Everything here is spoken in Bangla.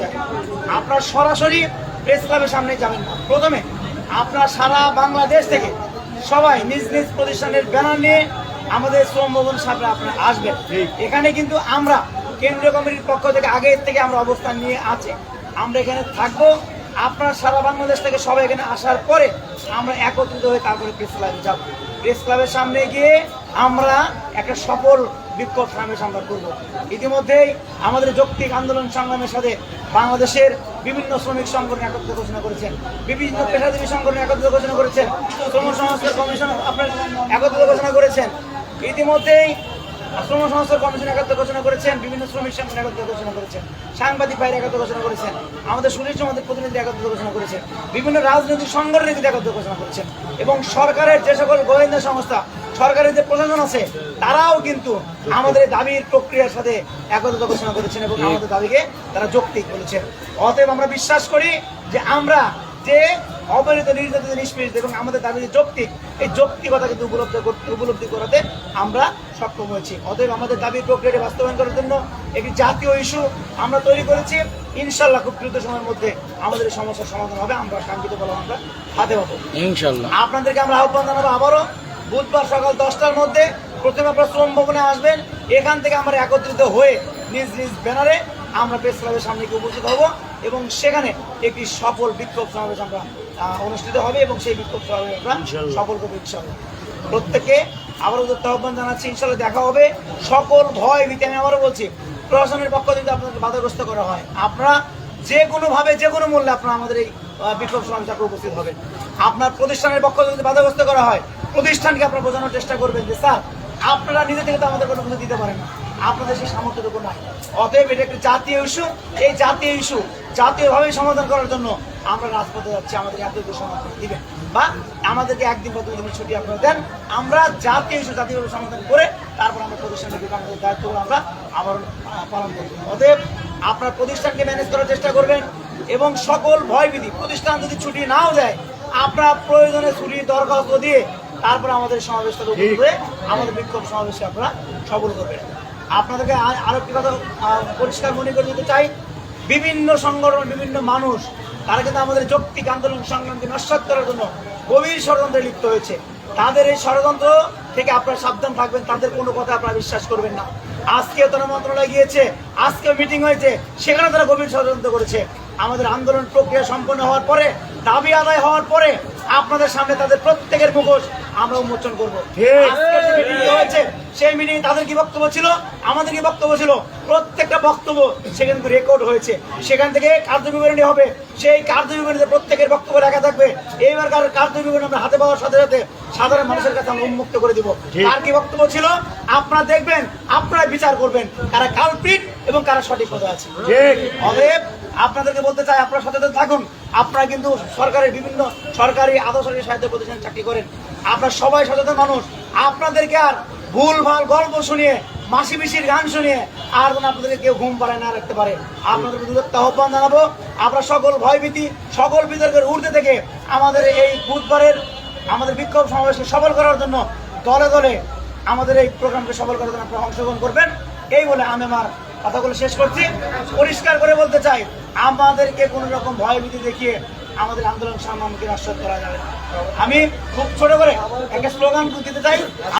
চাই। আপনারা সরাসরি প্রেস ক্লাবের সামনে যাবেন না। প্রথমে আপনারা সারা বাংলাদেশ থেকে সবাই নিজ নিজ প্রতিষ্ঠানের ব্যানার নিয়ে আমাদের শ্রম ভবন সামনে আপনারা আসবেন। এখানে কিন্তু আমরা কেন্দ্রীয় কমিটির পক্ষ থেকে আগে থেকে আমরা অবস্থান নিয়ে আছি। আমরা এখানে থাকব। আপনারা সারা বাংলাদেশ থেকে সবাই এখানে আসার পরে আমরা একত্রিত হয়ে তারপরে প্রেস ক্লাবে যাব। প্রেস ক্লাবের সামনে গিয়ে আমরা একটা সফল বিক্ষোভ সমাবেশ আমরা করব। ইতিমধ্যেই আমাদের যৌক্তিক আন্দোলন সংগ্রামের সাথে বাংলাদেশের বিভিন্ন শ্রমিক সংগঠন একত্র ঘোষণা করেছেন। বিভিন্ন পেশাজীবী সংগঠন একত্র ঘোষণা করেছেন। শ্রম সংস্কার কমিশন আপনার একত্র ঘোষণা করেছেন। ইতিমধ্যেই শ্রম সংস্কার কমিশন একত্র ঘোষণা করেছেন। বিভিন্ন শ্রমিক সংগঠন একত্র ঘোষণা করেছেন। সাংবাদিক ভাইরা একত্র ঘোষণা করেছেন। আমাদের সুনীল সমাজের প্রতিনিধি একত্র ঘোষণা করেছেন। বিভিন্ন রাজনৈতিক সংগঠনের কিন্তু একত্র ঘোষণা করেছেন। এবং সরকারের যে সকল গোয়েন্দা সংস্থা সরকারের যে প্রশাসন আছে তারাও কিন্তু আমাদের দাবির প্রক্রিয়ার সাথে একত্রিত ঘোষণা করেছেন এবং আমাদের দাবিকে তারা যৌক্তিক বলেছেন। অতএব আমরা বিশ্বাস করি যে আমরা যে অবহেলিত নির্যাতিত নিষ্পেষিত এবং আমাদের দাবি যে যৌক্তিক এই যৌক্তিকতা কিন্তু উপলব্ধি করতে উপলব্ধি করাতে আমরা সক্ষম হয়েছি। অতএব আমাদের দাবির প্রক্রিয়াটি বাস্তবায়ন করার জন্য একটি জাতীয় ইস্যু আমরা তৈরি করেছি। ইনশাল্লাহ খুব দ্রুত সময়ের মধ্যে আমাদের এই সমস্যার সমাধান হবে। আমরা কাঙ্ক্ষিত বলে আমরা হাতে পাবো। ইনশাল্লাহ। আপনাদেরকে আমরা আহ্বান জানাব আবারও। বুধবার সকাল দশটার মধ্যে প্রথমে আপনারা শ্রম ভবনে আসবেন। এখান থেকে আমরা একত্রিত হয়ে নিজ নিজ ব্যানারে আমরা প্রেস ক্লাবের সামনে গিয়ে উপস্থিত হব এবং সেখানে একটি সফল বিক্ষোভ সমাবেশ আমরা অনুষ্ঠিত হবে এবং সেই বিক্ষোভ সমাবেশ আমরা সফল করব ইনশাল্লাহ প্রত্যেকে আবারও উদ্যোক্তা আহ্বান জানাচ্ছি ইনশাল্লাহ দেখা হবে। সকল ভয় ভীতি আমি আবারও বলছি প্রশাসনের পক্ষ থেকে আপনাদের বাধাগ্রস্ত করা হয়। আপনারা যে কোনোভাবে যে কোনো মূল্যে আপনারা আমাদের এই বিক্ষোভ সমাবেশে আপনারা উপস্থিত হবেন। আপনার প্রতিষ্ঠানের পক্ষ থেকে যদি বাধাগ্রস্ত করা হয় প্রতিষ্ঠানকে আপনারা বোঝানোর চেষ্টা করবেন যে, স্যার, আপনারা নিজে থেকে তো আমাদের কোনো কিছু দিতে পারেন না। আপনাদের সেই সামর্থ্যটুকু নাই। অতএব এটা একটি জাতীয় ইস্যু। এই জাতীয় ইস্যু জাতীয়ভাবে সমাধান করার জন্য আমরা রাজপথে যাচ্ছি। আমাদের এত সমাধান দিবেন বা আমাদেরকে একদিন বা দুই দিনের ছুটি আপনারা দেন। আমরা জাতীয় ইস্যু জাতীয়ভাবে সমাধান করে তারপর আমরা প্রতিষ্ঠানের বিভাগের দায়িত্বগুলো আমরা আবার পালন করব। অতএব আপনার প্রতিষ্ঠানকে ম্যানেজ করার চেষ্টা করবেন এবং সকল ভয়বিধি প্রতিষ্ঠান যদি ছুটি নাও দেয়, আপনার প্রয়োজনে ছুটি দরখাস্ত দিয়ে তারপর আমাদের সমাবেশটা উপর করে আমাদের বিক্ষোভ সমাবেশে আপনারা সফল করবেন। আপনাদেরকে আর- আরও একটি কথা পরিষ্কার মনে করে দিতে চাই, বিভিন্ন সংগঠন, বিভিন্ন মানুষ, তারা কিন্তু আমাদের যৌক্তিক আন্দোলন সংগ্রামকে নস্বাত করার জন্য গভীর ষড়যন্ত্রে লিপ্ত হয়েছে। তাদের এই ষড়যন্ত্র থেকে আপনারা সাবধান থাকবেন, তাদের কোনো কথা আপনারা বিশ্বাস করবেন না। আজকে তারা মন্ত্রণালয় গিয়েছে, আজকে মিটিং হয়েছে, সেখানে তারা গভীর ষড়যন্ত্র করেছে। আমাদের আন্দোলন প্রক্রিয়া সম্পন্ন হওয়ার পরে, দাবি আদায় হওয়ার পরে, আপনাদের সামনে তাদের প্রত্যেকের মুখোশ আমরা উন্মোচন করব। হয়েছে সেই মিটিং তাদের কি বক্তব্য ছিল? আমাদের কি বক্তব্য ছিল? প্রত্যেকটা বক্তব্য সেখানে কিন্তু রেকর্ড হয়েছে। সেখান থেকে কার্য বিবরণী হবে। সেই কার্য বিবরণীতে প্রত্যেকের বক্তব্য লেখা থাকবে। এইবার কার কার্য বিবরণী আমরা হাতে পাওয়ার সাথে সাথে সাধারণ মানুষের কাছে আমরা উন্মুক্ত করে দিব। আর কি বক্তব্য ছিল? আপনারা দেখবেন আপনারা বিচার করবেন কারা কালপ্রিট এবং কারা সঠিক কথা আছে। অতএব আপনাদেরকে বলতে চাই আপনারা সচেতন থাকুন। আপনারা কিন্তু সরকারের বিভিন্ন সরকারি আধা সাহিত্য প্রতিষ্ঠান চাকরি করেন। আপনারা সবাই সচেতন মানুষ। আপনাদেরকে আর ভুল, ভালো গল্প শুনিয়ে, মাসি পিসির গান শুনিয়ে আর যেন আপনাদেরকে কেউ ঘুম পাড়ায় না রাখতে পারে। আপনাদের দূরত্ব আহ্বান জানাব। আমরা সকল ভয়ভীতি, সকল বিতর্কের ঊর্ধ্বে থেকে আমাদের এই বুধবারের আমাদের বিক্ষোভ সমাবেশকে সফল করার জন্য দলে দলে আমাদের এই প্রোগ্রামকে সফল করার জন্য আপনারা অংশগ্রহণ করবেন। এই বলে আমি আমার কথাগুলো শেষ করছি পরিষ্কার করে বলতে চাই, আমাদেরকে কোনো রকম ভয়ভীতি দেখিয়ে আমাদের আন্দোলন সংগ্রামকে নষ্ট করা যাবে। আমি খুব ছোট করে একটা স্লোগান দিতে চাই